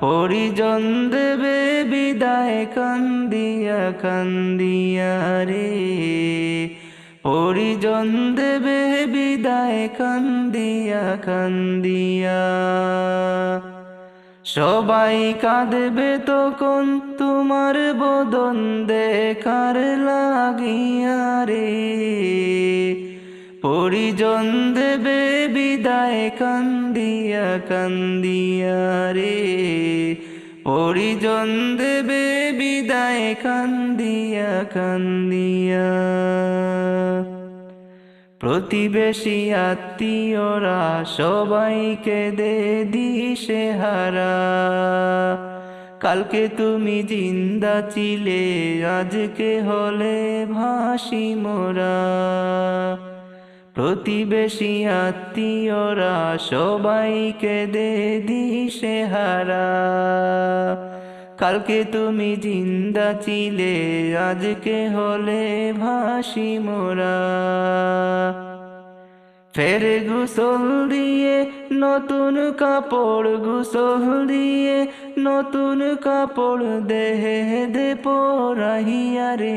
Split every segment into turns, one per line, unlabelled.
পরিজন দেবে বিদায় কান্দিয়া কান্দিয়া রে। পরিজন দেবে বিদায় কান্দিয়া কান্দিয়া। সবাই কাঁদবে তখন তোমার বদন দেখার লাগিয়া রে। পরিজন দেবে বিদায় কান্দিয়া কান্দিয়া রে। পরিজন দেবে বিদায় কান্দিয়া কান্দিয়া। প্রতিবেশী আত্মীয়রা সবাইকে দে দিশে হারা। কালকে তুমি জিন্দা ছিলে আজকে হলে ভাসি মোরা। প্রতিবেশী আত্মীয়রা সবাইকে দে দিশে হারা। কালকে তুমি জিন্দা ছিলে, আজকে হলে ভাসি মোরা। ফের গুসল দিয়ে নতুন কাপড়, গুসল দিয়ে নতুন কাপড় দেহে দে পরাহিয়া রে।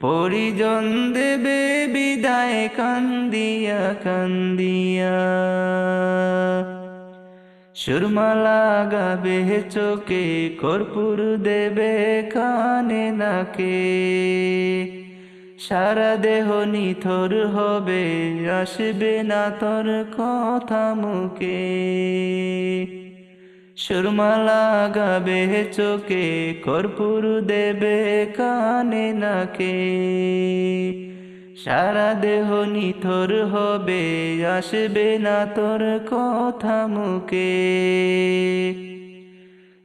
পরিজন দেবে বিদায় কান্দিয়া কান্দিয়া। সুরমা লাগাবে চোখে, কর্পূর দেবে কানে নাকে। সারা দেহ নিথর হবে, আসবে না তোর কথা মুখে। সুরমা লাগাবে চোখে, কর্পূর দেবে কানে, নাকে। সারা দেহ নিথর হবে, আসবে না তোর কথা মুখে।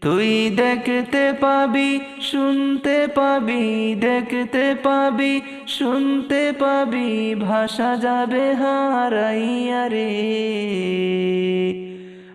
তুই দেখতে পাবি, শুনতে পাবি, দেখতে পাবি, শুনতে পাবি, ভাষা যাবে হারাইয়া রে।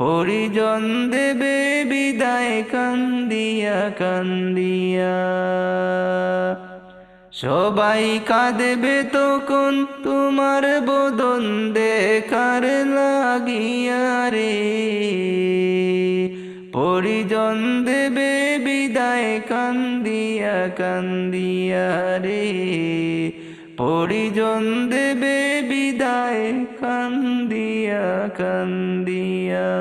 পরিজন দেবে বিদায় কান্দিয়া কান্দিয়া। সবাই কাঁদবে তখন তোমার বদন দেখার লাগিয়া রে। পরিজন দেবে বিদায় কান্দিয়া কান্দিয়া রে। পরিজন দেবে বিদায় কান্দিয়া কান্দিয়া।